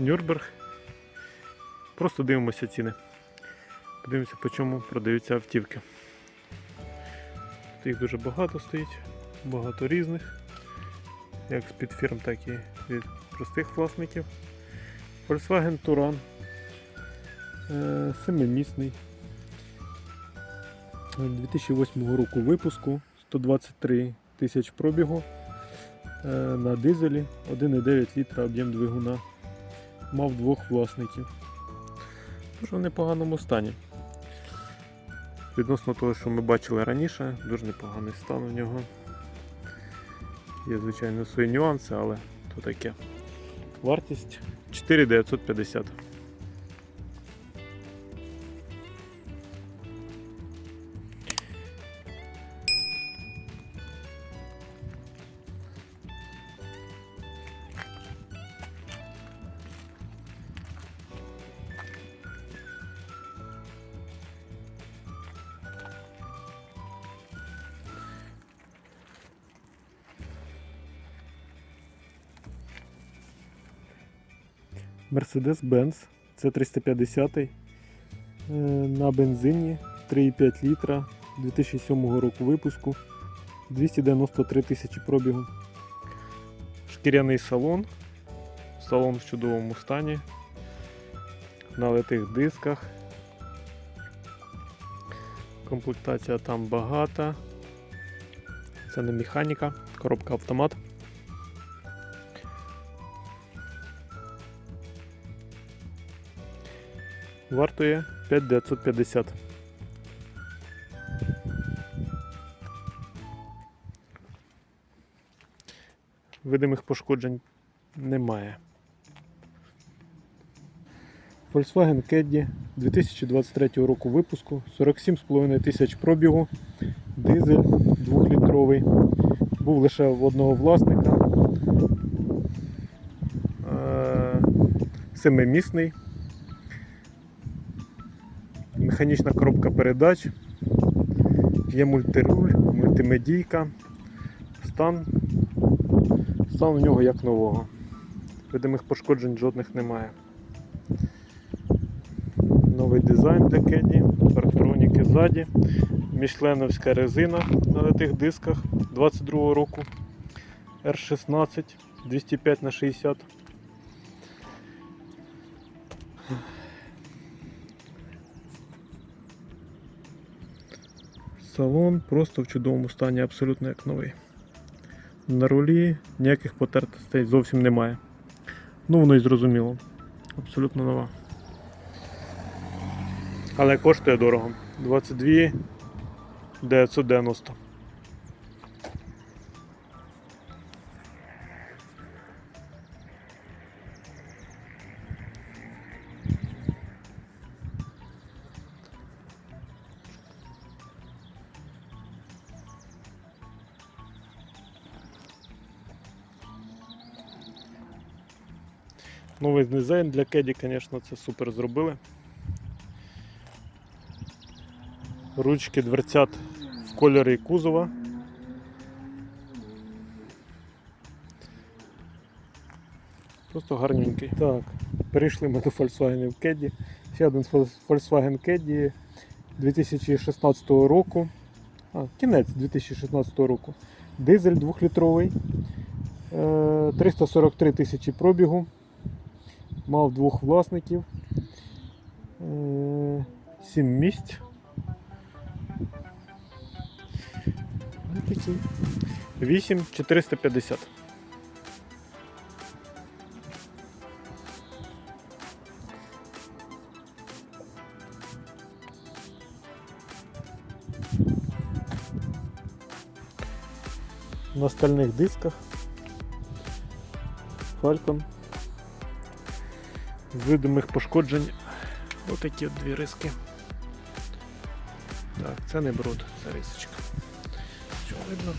Нюрнберг. Просто дивимося ціни. Подивимося, по чому продаються автівки. Тут їх дуже багато стоїть, багато різних, як з під фірм, так і від простих власників. Volkswagen Touran. Е, Семимісний. 2008 року випуску 123 тисяч пробігу е, на дизелі 1,9 літра об'єм двигуна. Мав двох власників. Дуже в непоганому стані. Відносно того, що ми бачили раніше, дуже непоганий стан у нього. Є, звичайно, свої нюанси, але то таке. Вартість 4950. Mercedes-Benz це 350 е, на бензині 3,5 літра 2007 року випуску 293 тисячі пробігу. Шкіряний салон. Салон в чудовому стані. На литих дисках. Комплектація там багата. Це не механіка, коробка автомат. Вартує 5950. Видимих пошкоджень немає. Volkswagen Caddy 2023 року випуску, 47,5 тисяч пробігу, дизель 2-літровий. Був лише в одного власника. Е, Семимісний. Механічна коробка передач. Є мультируль, мультимедійка. Стан. Стан у нього як нового. Видимих пошкоджень жодних немає. Новий дизайн для Кеді, парктроніки ззаді, мішленовська резина на литих дисках 22 року R16 205 на 60 Салон просто в чудовому стані, абсолютно як новий. На рулі ніяких потертостей зовсім немає. Ну, воно і зрозуміло. Абсолютно нова. Але коштує дорого. 22 990. Новий дизайн для Кеді, звісно, це супер зробили. Ручки дверцят в кольорі кузова. Просто гарненький. Так, перейшли ми до Volkswagen Caddy. Ще один Volkswagen Caddy 2016 року. А, кінець 2016 року. Дизель 2-літровий. Е, 343 тисячі пробігу. Мав двох власників. 7 місць. Ну, такі. 8 450. На стальних дисках. Falcon. Видимих пошкоджень отакі от дві риски. Так, це не бруд, це рисочка. Що видно?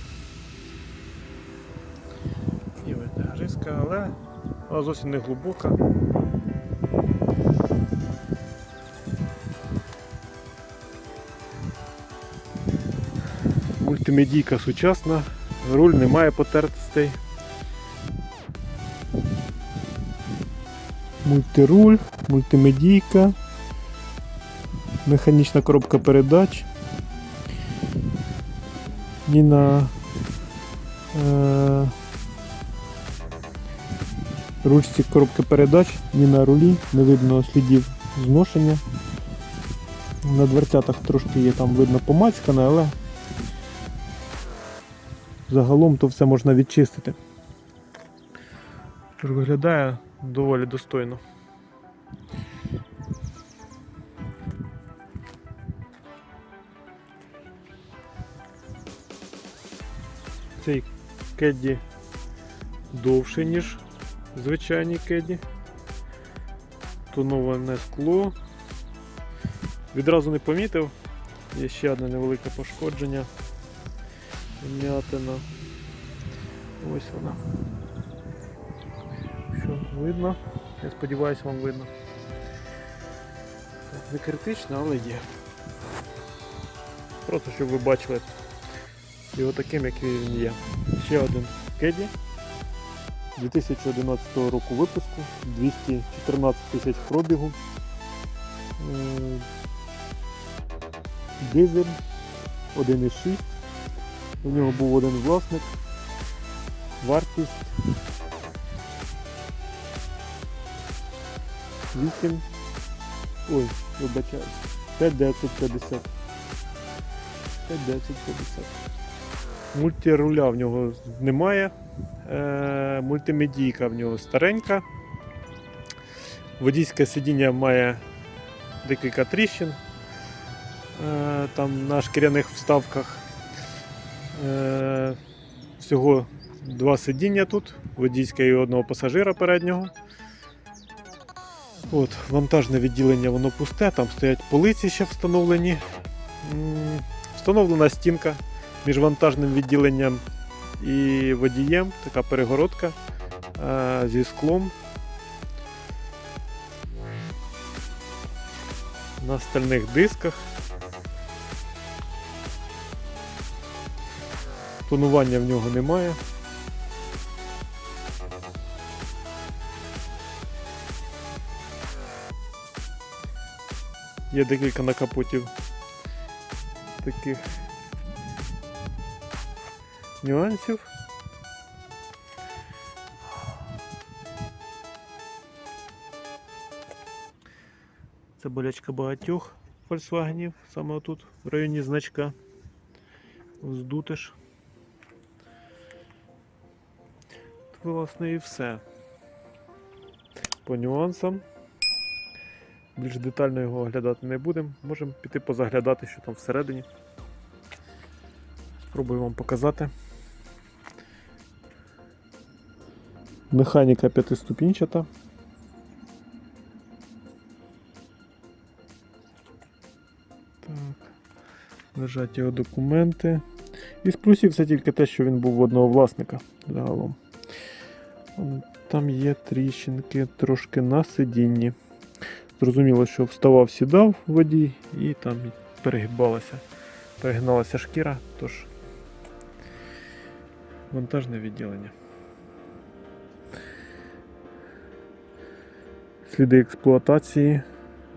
І видно риска, але вона зовсім не глибока. Мультимедійка сучасна, руль не має потертостей. Мультируль, мультимедійка, механічна коробка передач. Ні на е, ручці коробки передач, ні на рулі, не видно слідів зношення. На дверцятах трошки є там видно помацькане, але загалом то все можна відчистити. Виглядає доволі достойно. Цей кедді довше, ніж звичайні кеді. Тоноване скло. Відразу не помітив. Є ще одне невелике пошкодження. М'ятина. Ось вона. Що, видно? Я сподіваюся, вам видно. Не критично, але є. Просто щоб ви бачили його таким, який він є. Ще один кеді. 2011 року випуску, 214 тисяч пробігу. Дизель 1,6. У нього був один власник. Вартість 8. Ой, вибачаюсь. 5950. 5950. Мультируля в нього немає. Е, мультимедійка в нього старенька. Водійське сидіння має декілька тріщин е, там на шкіряних вставках. Е, всього два сидіння тут, водійське і одного пасажира переднього. От, вантажне відділення воно пусте, там стоять полиці ще встановлені. Встановлена стінка між вантажним відділенням і водієм, така перегородка е, зі склом. На стальних дисках. Тонування в нього немає. Є декілька накапотів таких нюансів. Це болячка багатьох Volkswagen, саме тут, в районі значка. Здутиш. Власне і все. По нюансам. Більш детально його оглядати не будемо. Можемо піти позаглядати, що там всередині. Спробую вам показати. Механіка п'ятиступінчата. Так. Лежать його документи. Із плюсів це тільки те, що він був в одного власника загалом. Там є тріщинки трошки на сидінні. Зрозуміло, що вставав, сідав водій і там перегибалася, перегиналася шкіра, тож вантажне відділення. Сліди експлуатації,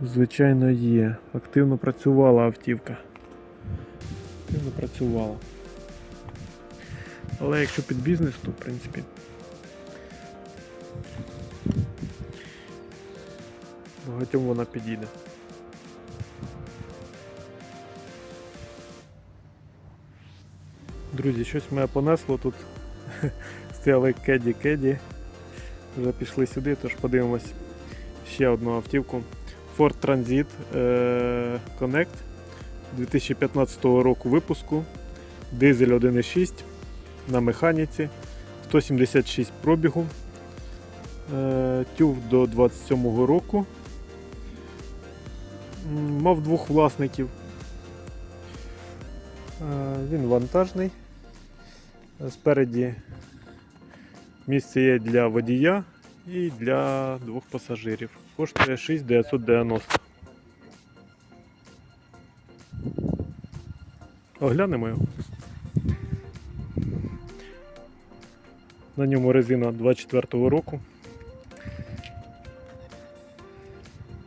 звичайно, є. Активно працювала автівка. Активно працювала. Але якщо під бізнес, то в принципі. Багатьом вона підійде. Друзі, щось мене понесло тут. Стояли кеді кеді. Вже пішли сюди, тож подивимось ще одну автівку. Ford Transit е, Connect 2015 року випуску. Дизель 1.6 на механіці, 176 пробігу. Е, Тюв до 27 року. Мав двох власників. Е, Він вантажний. Спереді місце є для водія і для двох пасажирів. Коштує 6990. Оглянемо його. На ньому резина 24-го року.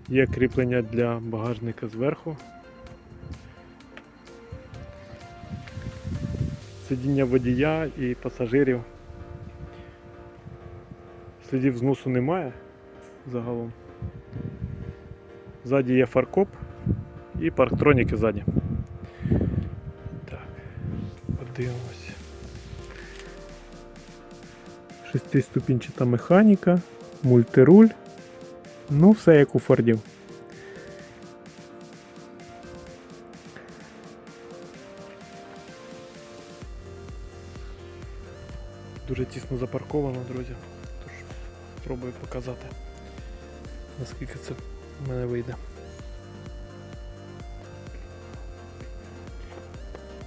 Є кріплення для багажника зверху. Сидіння водія і пасажирів. Слідів зносу немає загалом. Ззаді є фаркоп і парктроніки ззаді. Так, подивимось. Шестиступінчата механіка, мультируль. Ну, все як у Фордів. Дуже тісно запарковано, друзі. Тож спробую показати, наскільки це в мене вийде.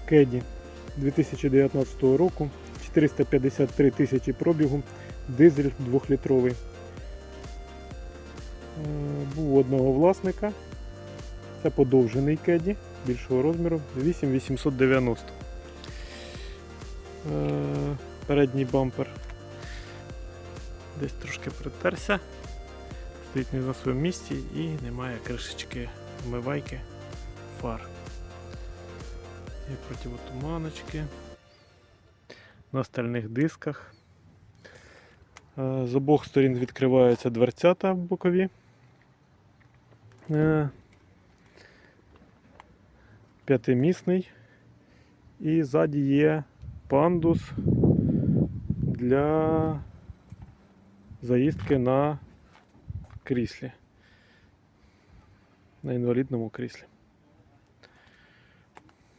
Кеді 2019 року, 453 тисячі пробігу, дизель 2-літровий. Е, Був одного власника. Це подовжений кеді більшого розміру 8890. Е, Передній бампер десь трошки притерся, стоїть не на своєму місці і немає кришечки вмивайки фар. Є противотуманочки на стальних дисках. Е, З обох сторін відкриваються дверцята бокові. Е, П'ятимісний. І ззаді є пандус для заїздки на кріслі. На інвалідному кріслі.